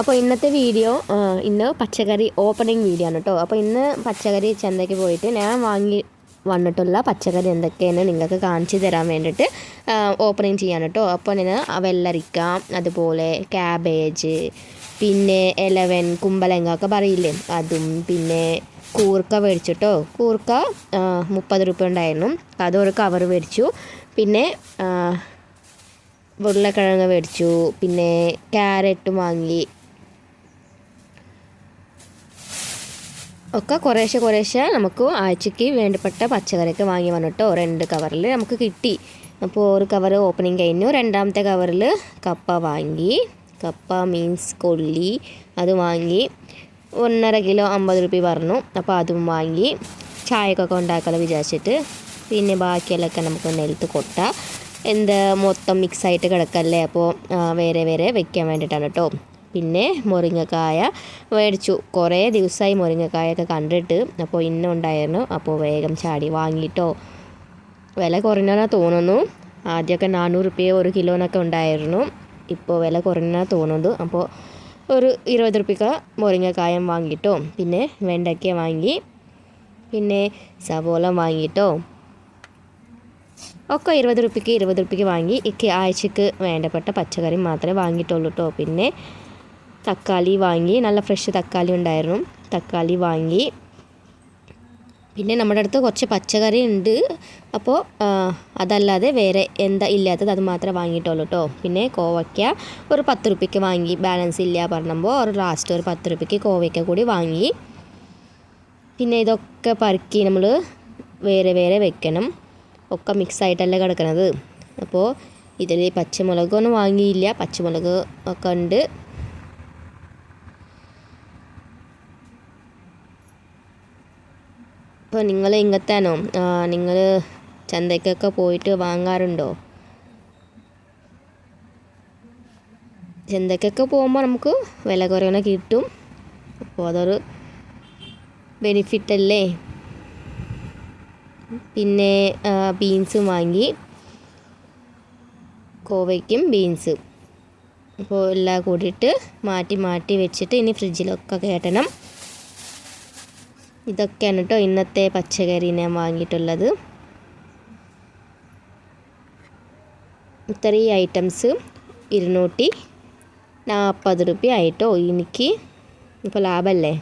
അപ്പോൾ ഇന്നത്തെ വീഡിയോ ഇന്ന് പച്ചക്കറി ഓപ്പണിംഗ് വീഡിയോ ആണ് കേട്ടോ അപ്പോൾ ഇന്ന് പച്ചക്കറി ചന്തയ്ക്ക് പോയിട്ട് ഞാൻ വാങ്ങി വന്നിട്ടുള്ള പച്ചക്കറി എന്തൊക്കെയാണ് നിങ്ങൾക്ക് കാണിച്ചു തരാൻ വേണ്ടിയിട്ട് ഓപ്പണിംഗ് ചെയ്യാൻ കേട്ടോ അപ്പോൾ ഞാൻ വെള്ളരിക്ക അതുപോലെ ക്യാബേജ് പിന്നെ എലവൻ കുമ്പളങ്ങ ഒക്കെ പറയില്ലേ? അതും പിന്നെ കൂർക്ക മേടിച്ചിട്ടോ കൂർക്ക മുപ്പത് രൂപ ഉണ്ടായിരുന്നു. അതൊരു കവർ മേടിച്ചു പിന്നെ ഉരുളക്കിഴങ്ങ് മേടിച്ചു പിന്നെ ക്യാരറ്റ് വാങ്ങി. ഒക്കെ കുറേശ്ശെ കുറേശ്ശെ നമുക്ക് ആഴ്ചയ്ക്ക് വേണ്ടപ്പെട്ട പച്ചക്കറിയൊക്കെ വാങ്ങി വന്നിട്ടോ. രണ്ട് കവറിൽ നമുക്ക് കിട്ടി. അപ്പോൾ ഒരു കവർ ഓപ്പണിങ് കഴിഞ്ഞു. രണ്ടാമത്തെ കവറിൽ കപ്പ വാങ്ങി. കപ്പ മീൻസ് കൊള്ളി. അത് വാങ്ങി. ഒന്നര കിലോ അമ്പത് രൂപ പറഞ്ഞു. അപ്പോൾ അതും വാങ്ങി. ചായക്കൊക്കെ ഉണ്ടാക്കാതെ വിചാരിച്ചിട്ട്. പിന്നെ ബാക്കിയെല്ലാം നമുക്ക് നെൽത്ത് കൊട്ട. എന്താ മൊത്തം മിക്സായിട്ട് കിടക്കല്ലേ? അപ്പോൾ വേറെ വേറെ വെക്കാൻ വേണ്ടിയിട്ടാണ് കേട്ടോ. പിന്നെ മുരിങ്ങക്കായ മേടിച്ചു. കുറേ ദിവസമായി മുരിങ്ങക്കായൊക്കെ കണ്ടിട്ട് അപ്പോൾ ഇന്നുണ്ടായിരുന്നു അപ്പോൾ വേഗം ചാടി വാങ്ങിയിട്ടോ വില കുറഞ്ഞാൽ തോന്നുന്നു. ആദ്യമൊക്കെ നാനൂറ് റുപ്യ ഒരു കിലോനൊക്കെ ഉണ്ടായിരുന്നു. ഇപ്പോൾ വില കുറഞ്ഞാൽ തോന്നുന്നു. അപ്പോൾ ഒരു ഇരുപത് റുപ്യക്ക മുരിങ്ങക്കായം വാങ്ങിയിട്ടോ പിന്നെ വെണ്ടയ്ക്ക വാങ്ങി. പിന്നെ സവോള വാങ്ങിയിട്ടോ ഒക്കെ ഇരുപത് റുപ്യക്ക് ഇരുപത് റുപ്യക്ക് വാങ്ങി. ഇക്ക് ആഴ്ചക്ക് വേണ്ടപ്പെട്ട പച്ചക്കറി മാത്രമേ വാങ്ങിയിട്ടുള്ളൂ കേട്ടോ പിന്നെ തക്കാളി വാങ്ങി നല്ല ഫ്രഷ് തക്കാളി ഉണ്ടായിരുന്നു. തക്കാളി വാങ്ങി. പിന്നെ നമ്മുടെ അടുത്ത് കുറച്ച് പച്ചക്കറി ഉണ്ട്. അപ്പോൾ അതല്ലാതെ വേറെ എന്താ ഇല്ലാത്തത് അത് മാത്രമേ വാങ്ങിയിട്ടുള്ളൂ കേട്ടോ പിന്നെ കോവയ്ക്ക ഒരു പത്ത് റുപ്യക്ക് വാങ്ങി. ബാലൻസ് ഇല്ല പറഞ്ഞപ്പോൾ ഒരു ലാസ്റ്റ് ഒരു പത്ത് റുപ്യക്ക് കോവയ്ക്ക കൂടി വാങ്ങി. പിന്നെ ഇതൊക്കെ പറക്കി നമ്മൾ വേറെ വേറെ വെക്കണം. ഒക്കെ മിക്സ് ആയിട്ടല്ലേ കിടക്കണത്. അപ്പോൾ ഇതിൽ പച്ചമുളകൊന്നും വാങ്ങിയില്ല. പച്ചമുളക് ഒക്കെ ഉണ്ട്. ഇപ്പോൾ നിങ്ങൾ ഇങ്ങത്താനോ നിങ്ങൾ ചന്തയ്ക്കൊക്കെ പോയിട്ട് വാങ്ങാറുണ്ടോ? ചന്തയ്ക്കൊക്കെ പോകുമ്പോൾ നമുക്ക് വില കുറയണ കിട്ടും. അപ്പോൾ അതൊരു ബെനിഫിറ്റ് അല്ലേ പിന്നെ ബീൻസും വാങ്ങി. കോവയ്ക്കും ബീൻസ്. അപ്പോൾ എല്ലാം കൂടിയിട്ട് മാറ്റി മാറ്റി വെച്ചിട്ട് ഇനി ഫ്രിഡ്ജിലൊക്കെ കയറ്റണം. ഇതൊക്കെയാണ് കേട്ടോ ഇന്നത്തെ പച്ചക്കറി ഞാൻ വാങ്ങിയിട്ടുള്ളത്. ഇത്രയും ഐറ്റംസ് ഇരുന്നൂറ്റി നാൽപ്പത് റുപ്യ ആയിട്ടോ എനിക്ക് ഇപ്പോൾ ലാഭമല്ലേ?